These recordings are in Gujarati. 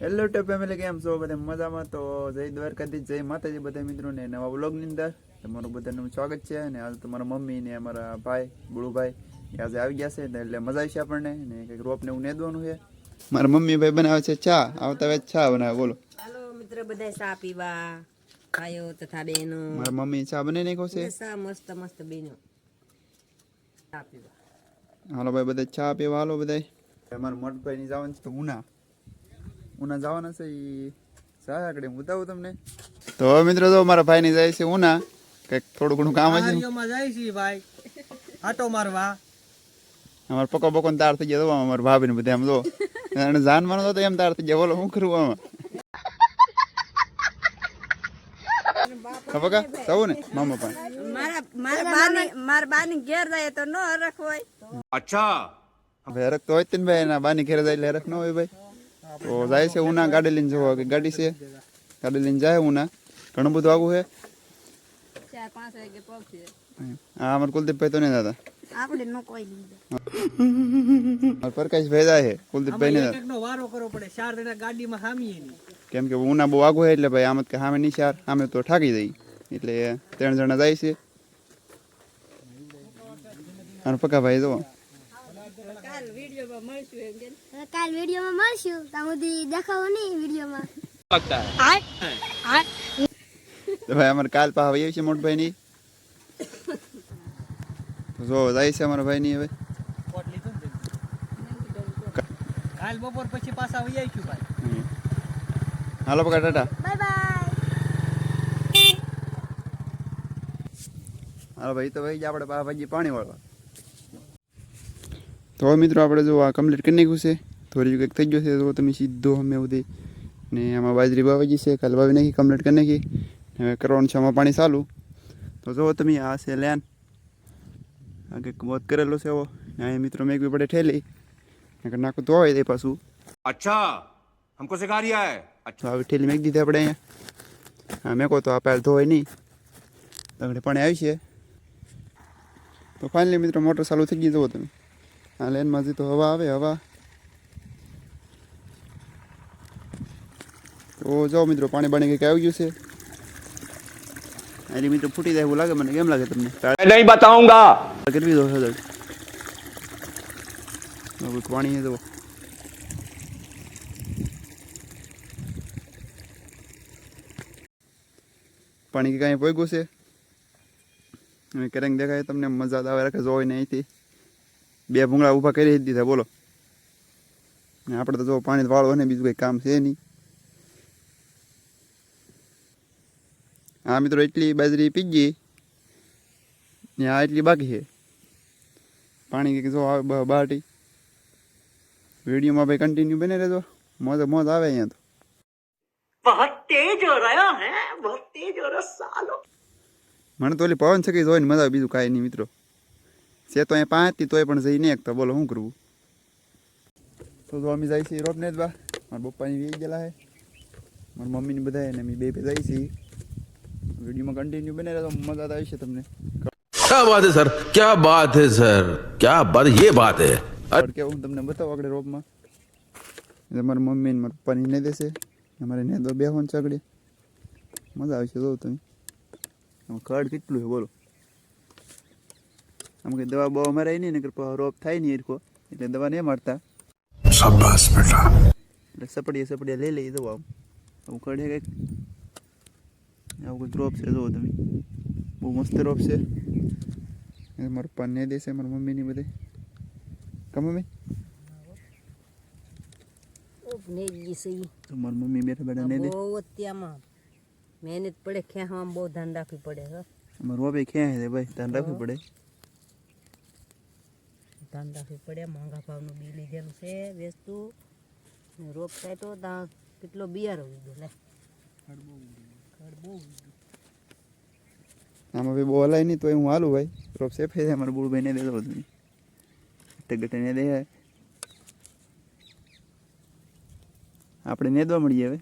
હેલો ટુ ફેમિલી કેમ છો? બધા મજામાં? તો જય દ્વારકાથી જય માતાજી બધા મિત્રોને નવા બ્લોગની અંદર. તમારું બધાનું સ્વાગત છે અને આજે તમારા મમ્મી ને અમારા ભાઈ ગુળુભાઈ એ આજે આવી ગયા છે એટલે મજા આવશે આપણને ને કંઈક રોપને એવું નેદવાનું છે. મારા મમ્મી ભાઈ બનાવે છે ચા. આવતા વેચ ચા બનાવે બોલો. હાલો મિત્ર બધા ચા પીવા. ભાઈઓ તથા બહેનો. મારા મમ્મી ચા બનાવી નાખ્યો છે. ચા મસ્ત મસ્ત બહેનો. ચા પીવા. હાલો ભાઈ બધા ચા પીવા હાલો બધા અમારા મોટભાઈ ની જવાનું છે તો ઉના. ઉના જવાના છે એ સાકડે આગળ હું બતાવું તમને. તો હવે મિત્રો તો મારા ભાઈ ની જાય છે ઉના કંઈક થોડું ઘણું કામ હશે જાય છે ભાઈ. આટો મારવા. અમારે પકો પકો તાર થઈ ગયા તો અમારા ભાભી ને બધા એમ જો. એને જાન માનો તો એમ તાર થઈ ગયા બોલો શું કરવું આમાં? ખબર જવું ને મામા પણ. મારા મારા બાની મારા બાની ઘેર જાય તો ન હરખ હોય. હવે હરક તો હોય ને ભાઈ એના બાની ઘેર જાય એટલે હરક ન હોય ભાઈ. તો જાય છે ઉના ગાડી લઈને જવા કે ગાડી છે? ગાડી લઈને જાય ઉના. ઘણું બધું આવું છે? હા અમારે કુલદીપભાઈ તો નહીં દાદા આપણે ન કોઈ લીધા અમારે પ્રકાશભાઈ જાય છે કુલદીપભાઈ નહીં વારો કરવો પડે ચાર જણા ગાડીમાં હામીએ કેમ કે ઉના બહુ આગું છે એટલે ભાઈ આમ કે સામે નહીં ચાર સામે તો ઠાકી જઈ એટલે ત્રણ જણા જાય છે. અને પકા ભાઈ જો કાલ વિડીયોમાં મળશું એમ કે કાલ વિડીયોમાં મળશું. ત્યાં સુધી દેખાવો નહીં વિડીયોમાં. તો ભાઈ અમારે કાલ પા આવી છે મોટભાઈ ની જો જાય છે અમારા ભાઈ ની હવે. કાલ બપોર પછી પાછા આવી આવીશું ભાઈ. હાલો પકા ટાટા. Bye bye. હાલો ભાઈ તો ભાઈ આપણે પા ભાજી પાણી વાળવા. તો હવે મિત્રો આપણે જો આ કમ્પ્લીટ કરી નાખ્યું છે થોડી કંઈક થઈ ગયો છે તો તમે સીધો અમે ઉધી ને આમાં બાજરી વાવી જશે કાલ વાવી નાખી કમ્પ્લીટ કરી નાખી હવે કરવાનું છે આમાં પાણી સારું તો જુઓ તમે આ છે લેન આ કંઈક મોત કરેલો છે એવો અહીંયા મિત્રો મેઘવી પડે ઠેલી નાખું તો હોય તે પાછું. અચ્છા હમકો સિખા રહ્યા હે? અચ્છા હવે ઠેલી મેઘ દીધી આપણે અહીંયા. હા મેં કહો તો આ પહેલાં ધોવાય નહીં. તમને પાણી આવી છે. તો ફાઇનલી મિત્રો મોટર ચાલુ થઈ ગઈ જુઓ તમે. આ લેનમાંથી તો હવા આવે હવા. તો જાઓ મિત્રો પાણી પાણી કંઈક આવી ગયું છે. અરે મિત્રો ફૂટી જાય એવું લાગે મને કેમ લાગે તમને? નહીં બતાવુંગા. કરવી દો સદર પાણી દો પાણી કાંઈ પોગ્યું છે? અને દેખાય તમને મજા આવે રાખે જોઈ ને અહીંથી. બે ભૂંગળા ઊભા કરી જ દીધા બોલો. ને આપણે તો જો પાણી વાળો ને બીજું કંઈ કામ છે નહીં. હા મિત્રો એટલી બાજરી પીગી ને આ એટલી બાકી છે. પાણી જો આવે બાટી. વિડીયોમાં ભાઈ કન્ટિન્યુ બને રહેજો. મોજ મોજ આવે અહીંયા તો. મને તો ઓલી પવન છકી જોઈને મજા બીજું કાંઈ નહીં મિત્રો. છે તો અહીંયા પાંચ તોય પણ જઈ નહીં એકતા બોલો શું કરવું તો જો અમે જાય છીએ રોપ ને બા મારા પપ્પાની વી ગયેલા હે મારા મમ્મીની બધા એને અમે બે બે જાય છીએ વિડીયોમાં કન્ટિન્યુ બને રહેતો મજા તો આવશે તમને क्या बात है सर क्या बात है सर क्या बात ये बात है પણ કેવું હું તમને બતાવું આગળ રોપમાં એટલે મારા મમ્મી ને મારા પપ્પાની ને દેશે અમારે ને દો બે હોન ચગડે મજા આવશે જો તમે આમાં ખડ કેટલું છે બોલો આમ કઈ દવા બહુ મરાય નહીં નકર રોપ થાય નહીં એરખો એટલે દવા નહીં મારતા એટલે સપડીએ સપડીએ લઈ લઈ દવા આમ. આવું કઢે કંઈક. આવું કંઈક રોપ છે જુઓ તમે. બહુ મસ્ત રોપ છે. મારા પપ્પા ને દેશે મારા મમ્મીની બધે. કા મમ્મી? મારી મમ્મી બેઠા બેઠા ને દે. બહુ અત્યારમાં મહેનત પડે ખેંચવામાં બહુ ધ્યાન રાખવી પડે હો. અમારું રોપે ક્યાં છે ભાઈ ધ્યાન રાખવું પડે. ધ્યાન રાખવી પડે મોંઘા ભાવનું બી લીધેલું છે, વેચતું. ને રોપ થાય તો ત્યાં કેટલો બિયારો ઉગ્યો લે. આમાં ભાઈ બોલાય નહીં તો હું હાલું ભાઈ. રોપ સેફ છે, અમારા બુડ ભાઈને દે દો તમે ગટે ગટે ને દે આપણે નેદવા મળીએ હવે.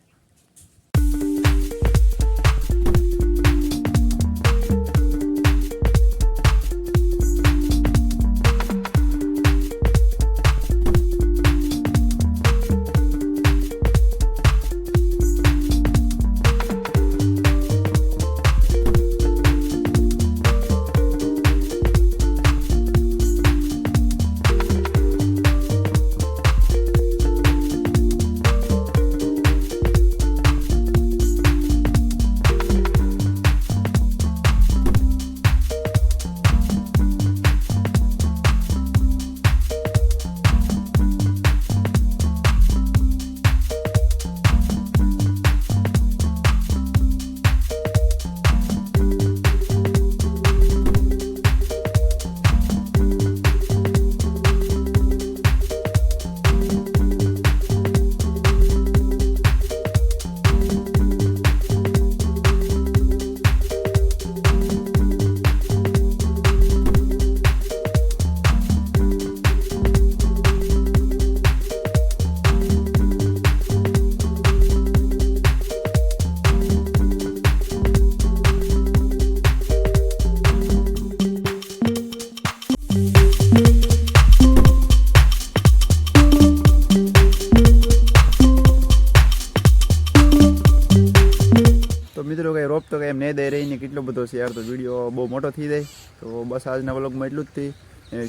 નહીં દઈ રહીને કેટલો બધો યાર, તો વીડિયો બહુ મોટો થઈ જાય. તો બસ આજના વ્લોગમાં એટલું જ થઈ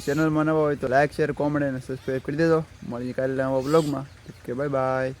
ચેનલમાં નવા હોય તો લાઈક શેર કોમેન્ટ અને સબસ્ક્રાઈબ કરી દેજો. મળીએ કાલે નવા વ્લોગમાં કે બાય બાય